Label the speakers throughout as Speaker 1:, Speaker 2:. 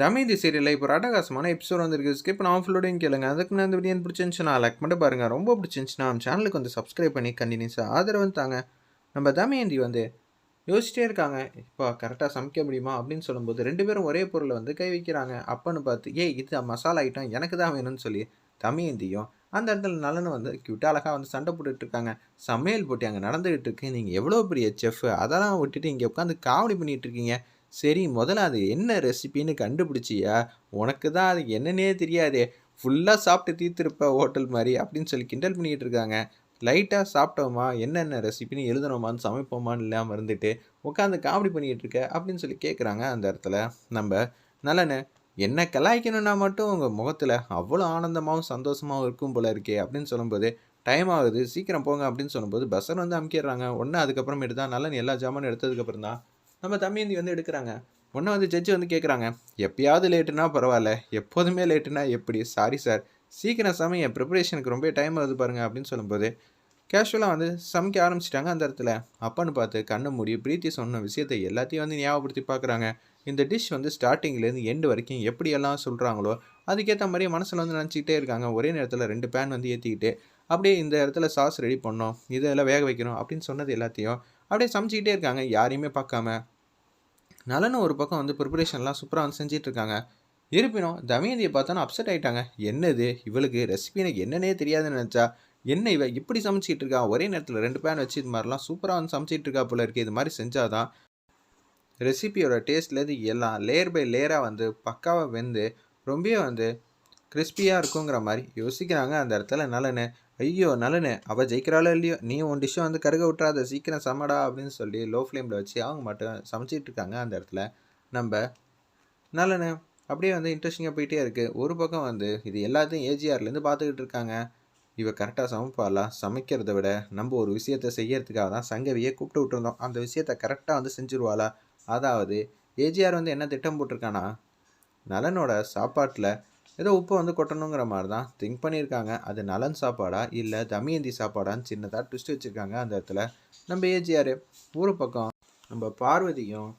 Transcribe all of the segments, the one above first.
Speaker 1: தமிழ் சீரியலில் இப்போ அட்டகாசமான எபிசோட் வந்திருக்கு. ஸ்கிப் நான் ஃபுல்லோடையும் கேளுங்க. அதுக்கு நான் இந்த வீடியோ பிடிச்சிருந்துச்சுன்னா லைக் மட்டும் பாருங்கள் ரொம்ப பிடிச்சிருந்துச்சுன்னா நம்ம சேனலுக்கு வந்து சப்ஸ்கிரைப் பண்ணி கண்டினியூஸாக ஆதரவு தாங்க. நம்ம தமயந்தி வந்து யோசிச்சிட்டே இருக்காங்க. இப்போ கரெக்டாக சமைக்க முடியுமா அப்படின்னு சொல்லும்போது ரெண்டு பேரும் ஒரே பொருளை வந்து கை வைக்கிறாங்க. அப்பன்னு பார்த்து ஏய் இது மசாலா ஐட்டம் எனக்கு தான் வேணும்னு சொல்லி தமயந்தியும் அந்த இடத்துல நலனும் வந்து கியூட்டாக அழகாக வந்து சண்டை போட்டுட்ருக்காங்க சமையல் போட்டி அங்கே நடந்துகிட்டு இருக்கு. நீங்கள் எவ்வளோ பெரிய செஃப் அதெல்லாம் விட்டுட்டு இங்கே உட்காந்து காமெடி பண்ணிகிட்டு இருக்கீங்க. சரி முதல்ல அது என்ன ரெசிபின்னு கண்டுபிடிச்சியா? உனக்கு தான் அது என்னன்னே தெரியாதே. ஃபுல்லாக சாப்பிட்டு தீர்த்துருப்ப ஹோட்டல் மாதிரி அப்படின்னு சொல்லி கிண்டல் பண்ணிக்கிட்டு இருக்காங்க. லைட்டாக சாப்பிட்டோமா? என்னென்ன ரெசிபின்னு எழுதணுமான்னு சமைப்போமான்னு இல்லாமல் இருந்துட்டு உட்காந்து காமெடி பண்ணிக்கிட்டு இருக்க அப்படின்னு சொல்லி கேட்குறாங்க அந்த இடத்துல. நம்ம நலனு என்ன கலாய்க்கணும்னா மட்டும் உங்கள் முகத்தில் அவ்வளோ ஆனந்தமாகவும் சந்தோஷமாகவும் இருக்கும் போல இருக்கே அப்படின்னு சொல்லும்போது டைம் ஆகுது சீக்கிரம் போங்க அப்படின்னு சொல்லும்போது பஸ்ஸர் வந்து அமுக்கிடுறாங்க. ஒன்று அதுக்கப்புறமேட்டு தான் நலன் எல்லா ஜாமானும் எடுத்ததுக்கப்புறம் தான் நம்ம தம்பியந்தி வந்து எடுக்கிறாங்க. ஒன்று வந்து ஜட்ஜி வந்து கேட்குறாங்க எப்பயாவது லேட்டுனா பரவாயில்ல. எப்போதுமே லேட்டுனா எப்படி? சாரி சார் சீக்கிரம் சமைய ப்ரிப்பரேஷனுக்கு ரொம்ப டைம் வருது பாருங்க அப்படின்னு சொல்லும்போது கேஷுவலாக வந்து சமைக்க ஆரம்பிச்சிட்டாங்க அந்த இடத்துல. அப்பான்னு பார்த்து கண்ணை மூடி பிரீத்தி சொன்ன விஷயத்தை எல்லாத்தையும் வந்து ஞாபகப்படுத்தி பார்க்குறாங்க. இந்த டிஷ் வந்து ஸ்டார்டிங்லேருந்து எண்டு வரைக்கும் எப்படியெல்லாம் சொல்கிறாங்களோ அதுக்கேற்ற மாதிரி மனசில் வந்து நினச்சிக்கிட்டே இருக்காங்க. ஒரே நேரத்தில் ரெண்டு பேன் வந்து ஏற்றிக்கிட்டு அப்படியே இந்த இடத்துல சாஸ் ரெடி பண்ணோம். இதெல்லாம் வேக வைக்கணும் அப்படின்னு சொன்னது எல்லாத்தையும் அப்படியே சமைச்சிக்கிட்டே இருக்காங்க. யாரையுமே பார்க்காம. நலனும் ஒரு பக்கம் வந்து ப்ரிப்பரேஷன்லாம் சூப்பராக வந்து செஞ்சிட்டு இருக்காங்க இருப்பினும் தமயந்தியை பார்த்தோன்னா அப்செட் ஆகிட்டாங்க என்னது? இவளுக்கு ரெசிபி எனக்கு என்னன்னே தெரியாதுன்னு நினச்சா? என்ன இவ இப்படி சமைச்சிட்டு இருக்கா? ஒரே நேரத்தில் ரெண்டு பேன் வச்சு இது மாதிரிலாம் சூப்பராக வந்து சமைச்சிட்டு இருக்கா போல இருக்குது இது மாதிரி செஞ்சாதான் ரெசிபியோட டேஸ்ட்லேருந்து எல்லாம் லேயர் பை லேயராக வந்து பக்காவாக வெந்து ரொம்பவே வந்து கிறிஸ்பியாக இருக்குங்கிற மாதிரி யோசிக்கிறாங்க. அந்த இடத்துல நலனு ஐயோ நலனு அவள் ஜெயிக்கிறாளோ இல்லையோ? நீ உன் டிஷ்ஷை வந்து கருக விட்றாத சீக்கிரம் சமடா அப்படின்னு சொல்லி லோ ஃப்ளேமில் வச்சு அவங்க மட்டும் சமைச்சிட்டு இருக்காங்க. அந்த இடத்துல நம்ம நலனு அப்படியே வந்து இன்ட்ரெஸ்டிங்காக போயிட்டே இருக்குது ஒரு பக்கம் வந்து இது எல்லாத்தையும் ஏஜிஆர்லேருந்து பார்த்துக்கிட்டு இருக்காங்க. இவ கரெக்டாக சமைப்பாளா? சமைக்கிறத விட நம்ம ஒரு விஷயத்தை செய்யறதுக்காக தான் சங்கவியை கூப்பிட்டு விட்டுருந்தோம். அந்த விஷயத்த கரெக்டாக வந்து செஞ்சுருவாளா? அதாவது ஏஜிஆர் வந்து என்ன திட்டம் போட்டிருக்கானா நலனோட சாப்பாட்டில் ஏதோ உப்பை வந்து கொட்டணுங்கிற மாதிரி தான் திங்க் பண்ணியிருக்காங்க. அது நலன் சாப்பாடா? இல்லை தமியந்தி சாப்பாடான்னு சின்னதாக ட்விஸ்ட் வச்சுருக்காங்க அந்த இடத்துல. நம்ம ஏஜிஆர் ஊர் பக்கம் நம்ம பார்வதியும்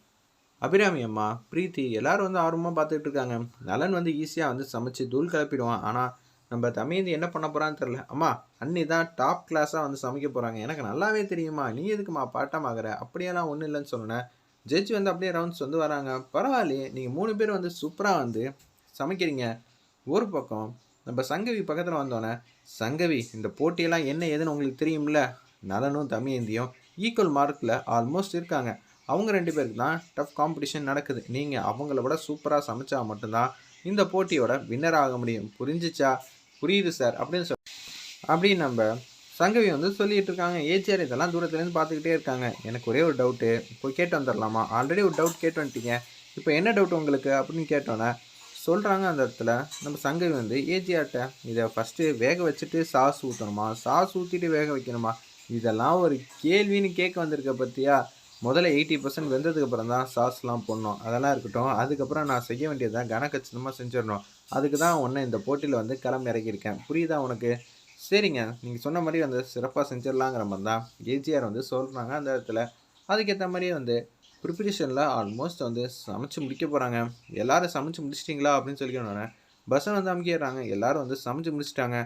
Speaker 1: அபிராமி அம்மா பிரீத்தி எல்லாரும் வந்து ஆர்வமாக பார்த்துட்டு இருக்காங்க. நலன் வந்து ஈஸியாக வந்து சமைச்சு தூள் கிளப்பிடுவான். ஆனால் நம்ம தமிழ்ந்து என்ன பண்ண போகிறான்னு தெரில அம்மா அன்னி தான் டாப் கிளாஸாக வந்து சமைக்க போகிறாங்க எனக்கு நல்லாவே தெரியுமா? நீ எதுக்குமா பாட்டமாகற அப்படியெல்லாம் ஒன்றும் இல்லைன்னு சொன்னேன் ஜட்ஜ் வந்து அப்படியே ரவுண்ட்ஸ் வந்து வராங்க. பரவாயில்லையே நீங்கள் மூணு பேர் வந்து சூப்பராக வந்து சமைக்கிறீங்க. ஒரு பக்கம் நம்ம சங்கவி பக்கத்தில் வந்தோன்னே சங்கவி இந்த போட்டியெல்லாம் என்ன ஏதுன்னு உங்களுக்கு தெரியும்ல? நலனும் தமியந்தியும் ஈக்குவல் மார்க்கில் ஆல்மோஸ்ட் இருக்காங்க. அவங்க ரெண்டு பேருக்கு தான் டஃப் காம்படிஷன் நடக்குது. நீங்கள் அவங்கள விட சூப்பராக சமைச்சா மட்டும்தான் இந்த போட்டியோட வின்னர் ஆக முடியும். புரிஞ்சிச்சா? புரியுது சார் அப்படின்னு சொல் அப்படின்னு நம்ம சங்கவி வந்து சொல்லிகிட்டு இருக்காங்க. ஏஜிஆர் இதெல்லாம் தூரத்துலேருந்து பார்த்துக்கிட்டே இருக்காங்க. எனக்கு ஒரே ஒரு டவுட்டு இப்போ கேட்டு வந்துடலாமா ஆல்ரெடி ஒரு டவுட் கேட்டு வந்துட்டீங்க. இப்போ என்ன டவுட் உங்களுக்கு? அப்படின்னு கேட்டோன்னே சொல்கிறாங்க அந்த இடத்துல நம்ம சங்கவி வந்து ஏஜிஆர்ட்ட இதை ஃபஸ்ட்டு வேக வச்சுட்டு சாஸ் ஊற்றணுமா சாஸ் ஊற்றிட்டு வேக வைக்கணுமா? இதெல்லாம் ஒரு கேள்வின்னு கேட்க வந்திருக்க பற்றியா முதல்ல எயிட்டி பர்சன்ட் வெந்ததுக்கப்புறம் தான் சாஸ்லாம் போடணும். அதெல்லாம் இருக்கட்டும். அதுக்கப்புறம் நான் செய்ய வேண்டியதான் கனக்கச்சிதமாக செஞ்சிடணும். அதுக்கு தான் ஒன்று இந்த போட்டியில் வந்து கிளம்பி இறக்கியிருக்கேன். புரியுதா உனக்கு? சரிங்க. நீங்கள் சொன்ன மாதிரி வந்து சிறப்பாக செஞ்சிடலாங்கிற மாதிரி தான் ஏஜிஆர் வந்து சொல்கிறாங்க அந்த இடத்துல. அதுக்கேற்ற மாதிரியே வந்து ப்ரிப்பரேஷனில் ஆல்மோஸ்ட் வந்து சமைச்சு முடிக்க போகிறாங்க எல்லோரும் சமைச்சு முடிச்சிட்டிங்களா அப்படின்னு சொல்லிக்கணுன்னே பஸ்ஸை வந்து அமைக்கிறாங்க எல்லோரும் வந்து சமைச்சு முடிச்சிட்டாங்க.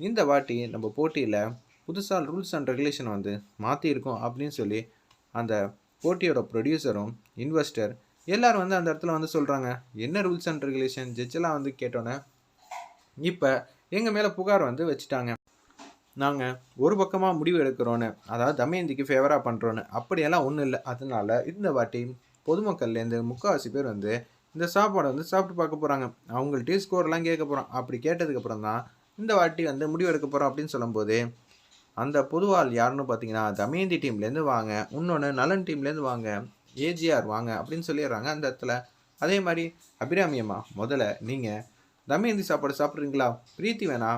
Speaker 1: இந்த வாட்டி நம்ம போட்டியில் புதுசாக ரூல்ஸ் அண்ட் ரெகுலேஷன் வந்து மாற்றிருக்கோம் அப்படின்னு சொல்லி அந்த போட்டியோட ப்ரொடியூசரும் இன்வெஸ்டர் எல்லோரும் வந்து அந்த இடத்துல வந்து சொல்கிறாங்க என்ன ரூல்ஸ் அண்ட் ரெகுலேஷன் ஜட்ஜெல்லாம் வந்து கேட்டோன்னே இப்போ எங்கள் மேலே புகார் வந்து வச்சுட்டாங்க. நாங்கள் ஒரு பக்கமாக முடிவு எடுக்கிறோன்னு அதாவது தமயந்திக்கு ஃபேவராக பண்ணுறோன்னு அப்படியெல்லாம் ஒன்றும் இல்லை. அதனால இந்த வாட்டி பொதுமக்கள்லேருந்து முக்கால்வாசி பேர் வந்து இந்த சாப்பாடை வந்து சாப்பிட்டு பார்க்க போகிறாங்க அவங்கள்ட்டயும் ஸ்கோர்லாம் கேட்க போகிறோம் அப்படி கேட்டதுக்கப்புறம் தான் இந்த வாட்டி வந்து முடிவு எடுக்க போகிறோம் அப்படின்னு சொல்லும்போது அந்த பொதுவாள் யாருன்னு பார்த்தீங்கன்னா தமயந்தி டீம்லேருந்து வாங்க இன்னொன்று நலன் டீம்லேருந்து வாங்க ஏஜிஆர் வாங்க அப்படின்னு சொல்லிடுறாங்க அந்த இடத்துல. அதே மாதிரி அபிராமியம்மா முதல்ல நீங்கள் தமயந்தி சாப்பாடு சாப்பிட்றீங்களா? பிரீத்தி வேணா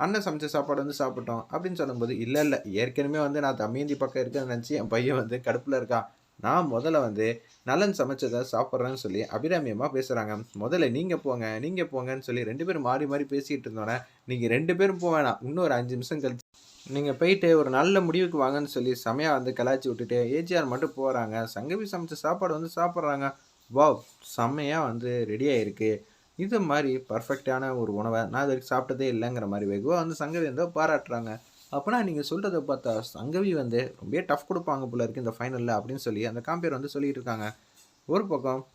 Speaker 1: அண்ணன் சமைச்ச சாப்பாடு வந்து சாப்பிட்டோம் அப்படின்னு சொல்லும்போது இல்லை இல்லை ஏற்கனவே வந்து நான் தமேந்தி பக்கம் இருக்கேன்னு நினச்சி என் பையன் வந்து கடுப்பில் இருக்கான். நான் முதல்ல வந்து நலன் சமைச்சதை சாப்பிட்றேன்னு சொல்லி அபிராமியமாக பேசுகிறாங்க முதல்ல நீங்கள் போங்க நீங்கள் போங்கன்னு சொல்லி ரெண்டு பேரும் மாறி மாறி பேசிகிட்டு இருந்தோன்னே நீங்கள் ரெண்டு பேரும் போக வேணாம். இன்னும் ஒரு அஞ்சு நிமிஷம் கழிச்சு நீங்கள் போயிட்டு ஒரு நல்ல முடிவுக்கு வாங்கன்னு சொல்லி செமையாக வந்து கலாச்சி விட்டுட்டு ஏஜிஆர் மட்டும் போகிறாங்க சங்கவி சமைச்ச சாப்பாடு வந்து சாப்பிட்றாங்க. வாவ் செம்மையாக வந்து ரெடி ஆகிருக்கு இது மாதிரி பர்ஃபெக்டான ஒரு உணவை நான் இது வரைக்கும் சாப்பிட்டதே இல்லைங்கிற மாதிரி வெகுவாக வந்து சங்கவி வந்து பாராட்டுறாங்க. அப்போனா நீங்கள் சொல்கிறத பார்த்தா சங்கவி வந்து ரொம்ப டஃப் கொடுப்பாங்க போல இருக்கு இந்த ஃபைனலில் அப்படின்னு சொல்லி அந்த காம்பியர் வந்து சொல்லிட்டு இருக்காங்க. ஒரு பக்கம்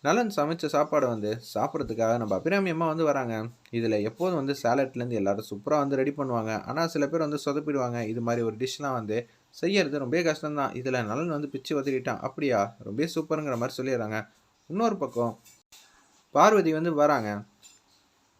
Speaker 1: நலன் சமைச்ச சாப்பாடை வந்து சாப்பிட்றதுக்காக நம்ம அபிராமி அம்மா வந்து வராங்க. இதில் எப்போதும் வந்து சாலட்லேருந்து எல்லாரும் சூப்பராக வந்து ரெடி பண்ணுவாங்க. ஆனால் சில பேர் வந்து சொதப்பிடுவாங்க. இது மாதிரி ஒரு டிஷ்லாம் வந்து செய்யறது ரொம்ப கஷ்டம்தான். இதில் நலன் வந்து பிச்சு வதறிட்டான். அப்படியா? ரொம்ப சூப்பருங்கிற மாதிரி சொல்லிடுறாங்க. இன்னொரு பக்கம் பார்வதி வந்து வராங்க.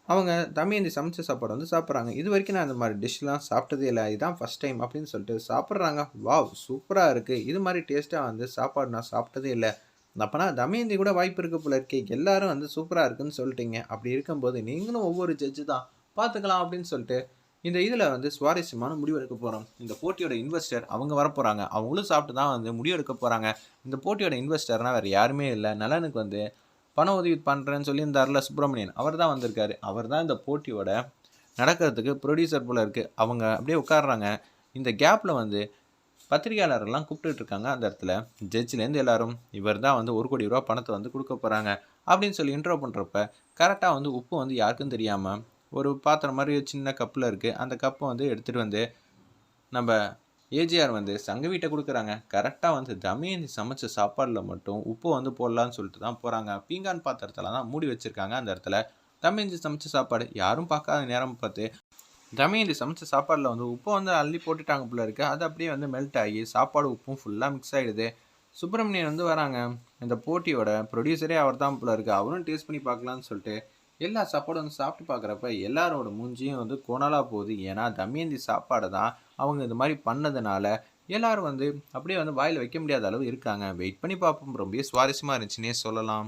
Speaker 1: அவங்க தமையந்தி சமைச்ச சாப்பாடு வந்து சாப்பிட்றாங்க. இது வரைக்கும் நான் இந்த மாதிரி டிஷ்லாம் சாப்பிட்டதே இல்லை. இதுதான் ஃபஸ்ட் டைம் அப்படின்னு சொல்லிட்டு சாப்பிட்றாங்க. வாவ் சூப்பராக இருக்குது இது மாதிரி டேஸ்ட்டாக வந்து சாப்பாடு நான் சாப்பிட்டதே இல்லை. அப்போனா தமயந்தி கூட வாய்ப்பு இருக்குது போல இருக்கே. எல்லாரும் வந்து சூப்பராக இருக்குன்னு சொல்லிட்டீங்க. அப்படி இருக்கும்போது நீங்களும் ஒவ்வொரு ஜட்ஜு தான் பார்த்துக்கலாம் அப்படின்னு சொல்லிட்டு இந்த இதில் வந்து சுவாரஸ்யமான முடிவு எடுக்க போகிறோம் இந்த போட்டியோட இன்வெஸ்டர் அவங்க வரப்போகிறாங்க அவங்களும் சாப்பிட்டு தான் வந்து முடிவு எடுக்க போகிறாங்க இந்த போட்டியோட இன்வெஸ்டர்னால் வேறு யாருமே இல்லை. நலனுக்கு வந்து பண உதவி பண்ணுறேன்னு சொல்லியிருந்தார்ல சுப்பிரமணியன். அவர் தான் வந்திருக்காரு. அவர் தான் இந்த போட்டியோட நடக்கிறதுக்கு ப்ரொடியூசர் போல இருக்குது அவங்க அப்படியே உட்காடுறாங்க இந்த கேப்பில் வந்து பத்திரிகையாளரெல்லாம் கூப்பிட்டுட்டு இருக்காங்க அந்த இடத்துல. ஜட்ஜிலேருந்து எல்லாரும் இவர் தான் வந்து ஒரு கோடி ரூபா பணத்தை வந்து கொடுக்க போகிறாங்க அப்படின்னு சொல்லி இன்ட்ரோ பண்ணுறப்ப கரெக்டாக வந்து உப்பு வந்து யாருக்கும் தெரியாமல் ஒரு பாத்திரம் மாதிரி ஒரு சின்ன கப்பில் இருக்குது அந்த கப்பை வந்து எடுத்துகிட்டு வந்து நம்ம ஏஜிஆர் வந்து சங்க வீட்டை கொடுக்குறாங்க. கரெக்டாக வந்து தமயந்தி சமைச்ச சாப்பாடில் மட்டும் உப்பு வந்து போடலான்னு சொல்லிட்டு தான் போகிறாங்க பீங்கான் பாத்திரத்தில் தான் மூடி வச்சுருக்காங்க அந்த இடத்துல. தமயந்தி சமைச்ச சாப்பாடு யாரும் பார்க்காத நேரம் பார்த்து தமயந்தி சமைச்ச சாப்பாடில் வந்து உப்பை வந்து அள்ளி போட்டுட்டாங்க போல இருக்குது அது அப்படியே வந்து மெல்ட் ஆகி சாப்பாடு உப்பும் ஃபுல்லாக மிக்ஸ் ஆகிடுது சுப்பிரமணியன் வந்து வராங்க. இந்த போட்டியோட ப்ரொடியூசரே அவர் தான் போல இருக்குது அவரும் டேஸ்ட் பண்ணி பார்க்கலான்னு சொல்லிட்டு எல்லா சாப்பாடும் வந்து சாப்பிட்டு பார்க்குறப்ப எல்லாரோட மூஞ்சியும் வந்து கொணலாக போகுது. ஏன்னா தமயந்தி சாப்பாடை தான் அவங்க இந்த மாதிரி பண்ணதுனால எல்லாரும் வந்து அப்படியே வந்து வாயில் வைக்க முடியாத அளவு இருக்காங்க. வெயிட் பண்ணி பார்ப்போம். ரொம்ப சுவாரஸ்யமாக இருந்துச்சுன்னே சொல்லலாம்.